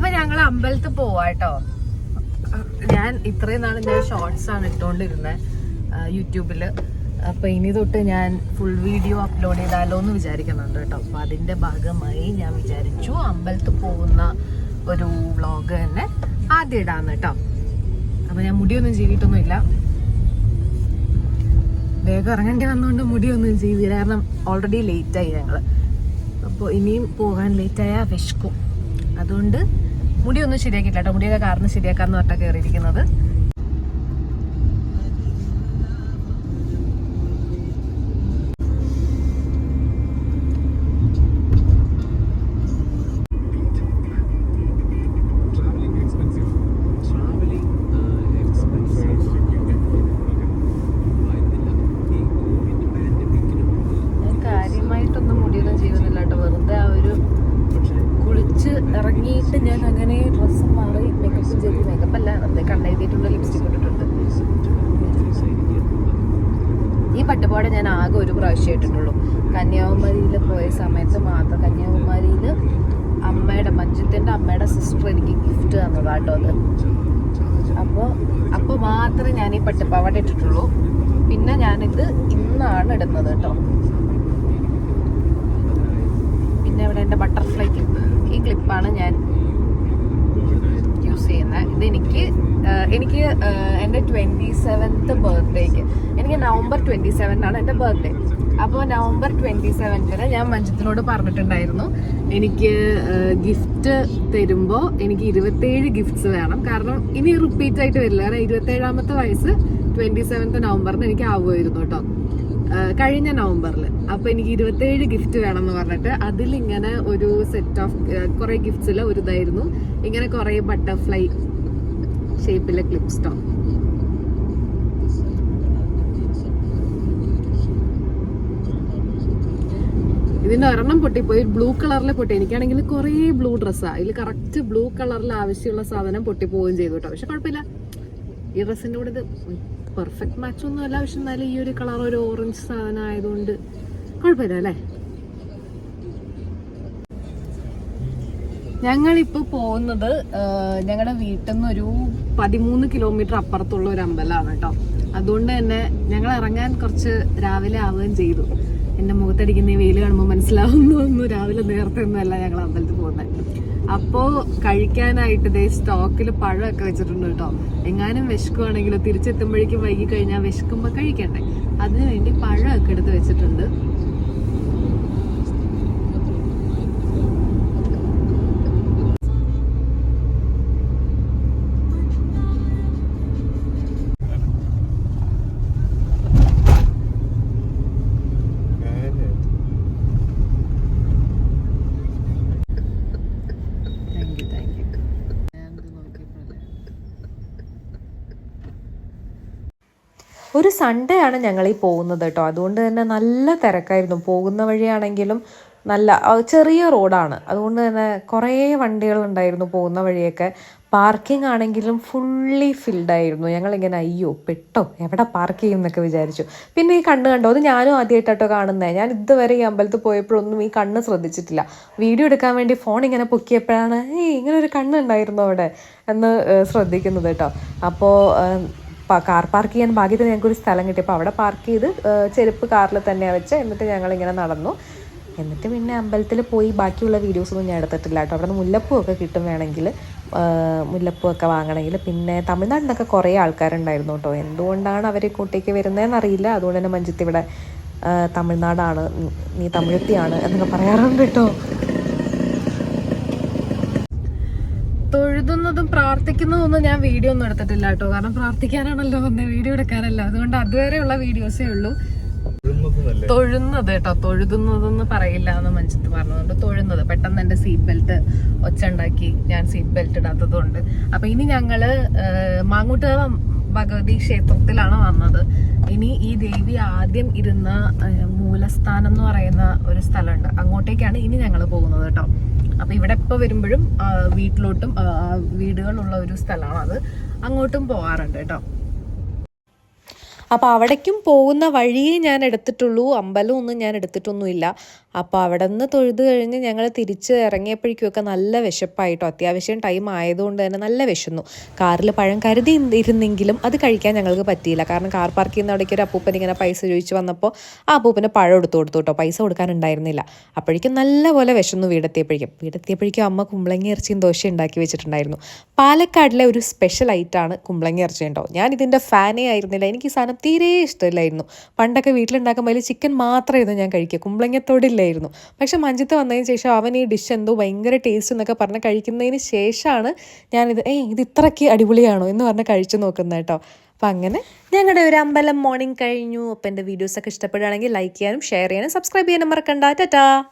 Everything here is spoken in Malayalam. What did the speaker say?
അപ്പൊ ഞങ്ങൾ അമ്പലത്തിൽ പോവാട്ടോ ഞാൻ ഇത്രയും നാൾ ഞാൻ ഷോർട്സ് ആണ് ഇട്ടുകൊണ്ടിരുന്നത് യൂട്യൂബിൽ അപ്പൊ ഇനി തൊട്ട് ഞാൻ ഫുൾ വീഡിയോ അപ്ലോഡ് ചെയ്താലോ എന്ന് വിചാരിക്കുന്നുണ്ട് കേട്ടോ. അപ്പൊ അതിന്റെ ഭാഗമായി ഞാൻ വിചാരിച്ചു അമ്പലത്തിൽ പോകുന്ന ഒരു വ്ളോഗ് തന്നെ ആദ്യം ഇടാന്ന് കേട്ടോ. അപ്പൊ ഞാൻ മുടിയൊന്നും ചെയ്തിട്ടൊന്നുമില്ല വേഗം ഇറങ്ങേണ്ടി വന്നുകൊണ്ട് മുടിയൊന്നും ചെയ്തില്ല കാരണം ഓൾറെഡി ലേറ്റായി ഞങ്ങൾ. അപ്പോൾ ഇനിയും പോകാൻ ലേറ്റായാൽ വിശക്കും. അതുകൊണ്ട് മുടിയൊന്നും ശരിയാക്കിയില്ല കേട്ടോ. മുടിയൊക്കെ കാരണം ശരിയാക്കാന്ന് പറഞ്ഞാൽ കയറിയിരിക്കുന്നത് അങ്ങനെ ഡ്രസ്സ് മാറി മേക്കപ്പ് ചെയ്ത് മേക്കപ്പ് അല്ല വെറുതെ കണ്ണെഴുതിയിട്ടുണ്ട് ലിപ്സ്റ്റിക് ഇട്ടിട്ടുണ്ട്. ഈ പട്ടുപാട് ഞാൻ ആകെ ഒരു പ്രാവശ്യം ഇട്ടിട്ടുള്ളൂ. കന്യാകുമാരിയിൽ പോയ സമയത്ത് മാത്രം കന്യാകുമാരിയിൽ അമ്മയുടെ മഞ്ജുത്തിന്റെ അമ്മയുടെ സിസ്റ്റർ എനിക്ക് ഗിഫ്റ്റ് തന്നതാട്ടോ അത്. അപ്പോൾ അപ്പോൾ മാത്രമേ ഞാൻ ഈ പട്ടുപാവാട ഇട്ടിട്ടുള്ളൂ. പിന്നെ ഞാനിത് ഇന്നാണ് ഇടുന്നത് കേട്ടോ. പിന്നെ ഇവിടെ എന്റെ ബട്ടർഫ്ലൈ ക്ലിപ്പ് ഈ ക്ലിപ്പാണ് ഞാൻ യൂസ് ചെയ്യുന്നത് ഇതെനിക്ക് എനിക്ക് എന്റെ ട്വന്റി സെവൻത്ത് ബർത്ത്ഡേക്ക് എനിക്ക് നവംബർ ട്വന്റി സെവനാണ് എന്റെ ബർത്ത്ഡേ അപ്പോൾ നവംബർ ട്വന്റി സെവൻത്തിന് ഞാൻ മഞ്ജിത്തിനോട് പറഞ്ഞിട്ടുണ്ടായിരുന്നു എനിക്ക് ഗിഫ്റ്റ് തരുമ്പോൾ എനിക്ക് ഇരുപത്തേഴ് ഗിഫ്റ്റ്സ് വേണം. കാരണം ഇനി റിപ്പീറ്റ് ആയിട്ട് വരില്ല. കാരണം ഇരുപത്തേഴാമത്തെ വയസ്സ് ട്വന്റി സെവൻത്ത് നവംബറിന് എനിക്ക് ആവുമായിരുന്നു കേട്ടോ. കഴിഞ്ഞ നവംബറിൽ അപ്പോൾ എനിക്ക് ഇരുപത്തേഴ് ഗിഫ്റ്റ് വേണമെന്ന് പറഞ്ഞിട്ട് അതിലിങ്ങനെ ഒരു സെറ്റ് ഓഫ് കുറേ ഗിഫ്റ്റ്സിൽ ഒരു ഇതായിരുന്നു. ഇങ്ങനെ കുറേ ബട്ടർഫ്ലൈ ഷേപ്പിലെ ക്ലിപ്പ് സ്റ്റോൺ ഇതിന്റെ ഒരെണ്ണം പൊട്ടിപ്പോയി. ബ്ലൂ കളറിൽ പൊട്ടി. എനിക്കാണെങ്കിൽ കുറേ ബ്ലൂ ഡ്രസ്സാണ് ഇതിൽ കറക്റ്റ് ബ്ലൂ കളറിൽ ആവശ്യമുള്ള സാധനം പൊട്ടിപ്പോവുകയും ചെയ്തു കേട്ടോ പക്ഷെ കുഴപ്പമില്ല. ഈ ഡ്രസ്സിന്റെ കൂടെ ഇത് പെർഫെക്റ്റ് മാച്ച് ഒന്നും അല്ല. പക്ഷെ എന്നാലും ഈ ഒരു കളർ ഒരു ഓറഞ്ച് സാധനം ആയതുകൊണ്ട് കുഴപ്പമില്ല അല്ലേ? ഞങ്ങളിപ്പോൾ പോകുന്നത് ഞങ്ങളുടെ വീട്ടിൽ നിന്ന് ഒരു പതിമൂന്ന് കിലോമീറ്റർ അപ്പുറത്തുള്ള ഒരു അമ്പലമാണ് കേട്ടോ. അതുകൊണ്ട് തന്നെ ഞങ്ങൾ ഇറങ്ങാൻ കുറച്ച് രാവിലെ ആവുകയും ചെയ്തു. എന്റെ മുഖത്തടിക്കുന്ന ഈ വെയിൽ കാണുമ്പോൾ മനസ്സിലാവുന്നു ഒന്നും രാവിലെ നേരത്തെ ഒന്നുമല്ല ഞങ്ങൾ അമ്പലത്തിൽ പോകുന്നത് അപ്പോ കഴിക്കാനായിട്ട് ഇതേ സ്റ്റോക്കിൽ പഴമൊക്കെ വെച്ചിട്ടുണ്ട് കേട്ടോ. എങ്ങാനും വിശക്കുവാണെങ്കിലോ തിരിച്ചെത്തുമ്പോഴേക്കും വൈകി കഴിഞ്ഞാൽ വിശക്കുമ്പോൾ കഴിക്കണ്ടേ? അതിനുവേണ്ടി പഴമൊക്കെ എടുത്ത് വെച്ചിട്ടുണ്ട്. ഒരു സൺഡേ ആണ് ഞങ്ങൾ ഈ പോകുന്നത് കേട്ടോ അതുകൊണ്ട് തന്നെ നല്ല തിരക്കായിരുന്നു. പോകുന്ന വഴിയാണെങ്കിലും നല്ല ചെറിയ റോഡാണ്. അതുകൊണ്ട് തന്നെ കുറേ വണ്ടികളുണ്ടായിരുന്നു പോകുന്ന വഴിയൊക്കെ. പാർക്കിംഗ് ആണെങ്കിലും ഫുള്ളി ഫിൽഡ് ആയിരുന്നു. ഞങ്ങളിങ്ങനെ അയ്യോ പെട്ടോ എവിടെ പാർക്ക് ചെയ്യും എന്നൊക്കെ വിചാരിച്ചു. പിന്നെ ഈ കണ്ണ് കണ്ടോ? അത് ഞാനും ആദ്യമായിട്ടോ കാണുന്നത് ഞാൻ ഇതുവരെ ഈ അമ്പലത്തിൽ പോയപ്പോഴൊന്നും ഈ കണ്ണ് ശ്രദ്ധിച്ചിട്ടില്ല. വീഡിയോ എടുക്കാൻ വേണ്ടി ഫോൺ ഇങ്ങനെ പൊക്കിയപ്പോഴാണ് ഏയ് ഇങ്ങനെ ഒരു കണ്ണ് ഉണ്ടായിരുന്നു അവിടെ? എന്ന് ശ്രദ്ധിക്കുന്നത് കേട്ടോ അപ്പോൾ കാർ പാർക്ക് ചെയ്യാൻ ഭാഗ്യത്തിന് ഞങ്ങൾക്ക് ഒരു സ്ഥലം കിട്ടിയപ്പോൾ അവിടെ പാർക്ക് ചെയ്ത് ചെരുപ്പ് കാറിൽ തന്നെ വെച്ച് എന്നിട്ട് ഞങ്ങളിങ്ങനെ നടന്നു. എന്നിട്ട് പിന്നെ അമ്പലത്തിൽ പോയി ബാക്കിയുള്ള വീഡിയോസൊന്നും ഞാൻ എടുത്തിട്ടില്ല കേട്ടോ. അവിടെ നിന്ന് മുല്ലപ്പൂ ഒക്കെ കിട്ടും വേണമെങ്കിൽ. മുല്ലപ്പൂ ഒക്കെ വാങ്ങണമെങ്കിൽ. പിന്നെ തമിഴ്നാട്ടിൽ നിന്നൊക്കെ കുറേ ആൾക്കാരുണ്ടായിരുന്നു കേട്ടോ. എന്തുകൊണ്ടാണ് അവർ ഇങ്ങോട്ടേക്ക് വരുന്നതെന്ന് അറിയില്ല. അതുകൊണ്ട് തന്നെ മഞ്ജിത്ത് ഇവിടെ തമിഴ്നാടാണ്. നീ തമിഴത്തിയാണ് എന്നൊക്കെ പറയാറുണ്ട് കേട്ടോ. തൊഴുതുന്നതും പ്രാർത്ഥിക്കുന്നതൊന്നും ഞാൻ വീഡിയോ ഒന്നും എടുത്തിട്ടില്ല കേട്ടോ. കാരണം പ്രാർത്ഥിക്കാനാണല്ലോ വന്നത് വീഡിയോ എടുക്കാനല്ല. അതുകൊണ്ട് അതുവരെയുള്ള വീഡിയോസേ ഉള്ളൂ. തൊഴുന്നത് കേട്ടോ. തൊഴുതുന്നതെന്ന് പറയില്ല എന്ന് മഞ്ചത്ത് പറഞ്ഞതുകൊണ്ട് തൊഴുന്നത്. പെട്ടെന്ന് എന്റെ സീറ്റ് ബെൽറ്റ് ഒച്ച ഉണ്ടാക്കി ഞാൻ സീറ്റ് ബെൽറ്റ് ഇടാത്തതുകൊണ്ട്. അപ്പൊ ഇനി ഞങ്ങൾ മാങ്ങൂട്ടുകാവ ഭഗവതി ക്ഷേത്രത്തിലാണ് വന്നത്. ഇനി ഈ ദേവി ആദ്യം ഇരുന്ന മൂലസ്ഥാനം എന്ന് പറയുന്ന ഒരു സ്ഥലമുണ്ട്. അങ്ങോട്ടേക്കാണ് ഇനി ഞങ്ങൾ പോകുന്നത് കേട്ടോ. അപ്പൊ ഇവിടെ ഇപ്പൊ വരുമ്പോഴും വീട്ടിലോട്ടും വീടുകളുള്ള ഒരു സ്ഥലമാണ് അത്. അങ്ങോട്ടും പോകാറുണ്ട് കേട്ടോ. അപ്പോൾ അവിടേക്കും പോകുന്ന വഴിയേ ഞാൻ എടുത്തിട്ടുള്ളൂ. അമ്പലം ഒന്നും ഞാൻ എടുത്തിട്ടൊന്നുമില്ല. അപ്പോൾ അവിടെ നിന്ന് തൊഴുത് കഴിഞ്ഞ് ഞങ്ങൾ തിരിച്ച് ഇറങ്ങിയപ്പോഴേക്കുമൊക്കെ നല്ല വിശപ്പായിട്ടോ. അത്യാവശ്യം ടൈം ആയതുകൊണ്ട് തന്നെ നല്ല വിശന്നു. കാറിൽ പഴം കരുതി ഇരുന്നെങ്കിലും അത് കഴിക്കാൻ ഞങ്ങൾക്ക് പറ്റിയില്ല. കാരണം കാർ പാർക്ക് ചെയ്യുന്ന അവിടേക്ക് ഒരു അപ്പൂപ്പൻ ഇങ്ങനെ പൈസ ചോദിച്ച് വന്നപ്പോൾ ആ അപ്പൂപ്പന് പഴം എടുത്തു കൊടുത്തു കേട്ടോ. പൈസ കൊടുക്കാനുണ്ടായിരുന്നില്ല അപ്പോഴേക്കും നല്ലപോലെ വിശന്നു വീടെത്തിയപ്പോഴേക്കും. വീടെത്തിയപ്പോഴേക്കും അമ്മ കുമ്പളങ്ങി ഇറച്ചിയും ദോശ ഉണ്ടാക്കി വെച്ചിട്ടുണ്ടായിരുന്നു. പാലക്കാടിലെ ഒരു സ്പെഷ്യൽ ഐറ്റാണ് കുമ്പളങ്ങി ഇറച്ചി ഉണ്ടോ ഞാൻ ഇതിന്റെ ഫാനേ ആയിരുന്നില്ല. എനിക്ക് ഈ സാധനം തീരെ ഇഷ്ടമില്ലായിരുന്നു. പണ്ടൊക്കെ വീട്ടിലുണ്ടാക്കുമ്പോൾ അതിൽ ചിക്കൻ മാത്രമായിരുന്നു ഞാൻ കഴിക്കുക. കുമ്പളങ്ങത്തോടില്ലായിരുന്നു. പക്ഷെ മഞ്ജിത്ത് വന്നതിന് ശേഷം അവൻ ഈ ഡിഷ് എന്തോ ഭയങ്കര ടേസ്റ്റ് എന്നൊക്കെ പറഞ്ഞ് കഴിക്കുന്നതിന് ശേഷമാണ് ഞാനിത് ഏയ് ഇത് ഇത്രയ്ക്ക് അടിപൊളിയാണോ എന്ന് പറഞ്ഞ് കഴിച്ചു നോക്കുന്നത് കേട്ടോ. അപ്പം അങ്ങനെ ഞങ്ങളുടെ ഒരു അമ്പലം മോർണിംഗ് കഴിഞ്ഞു. അപ്പം എന്റെ വീഡിയോസൊക്കെ ഇഷ്ടപ്പെടുകയാണെങ്കിൽ ലൈക്ക് ചെയ്യാനും ഷെയർ ചെയ്യാനും സബ്സ്ക്രൈബ് ചെയ്യാനും മറക്കണ്ട. ടാറ്റാ.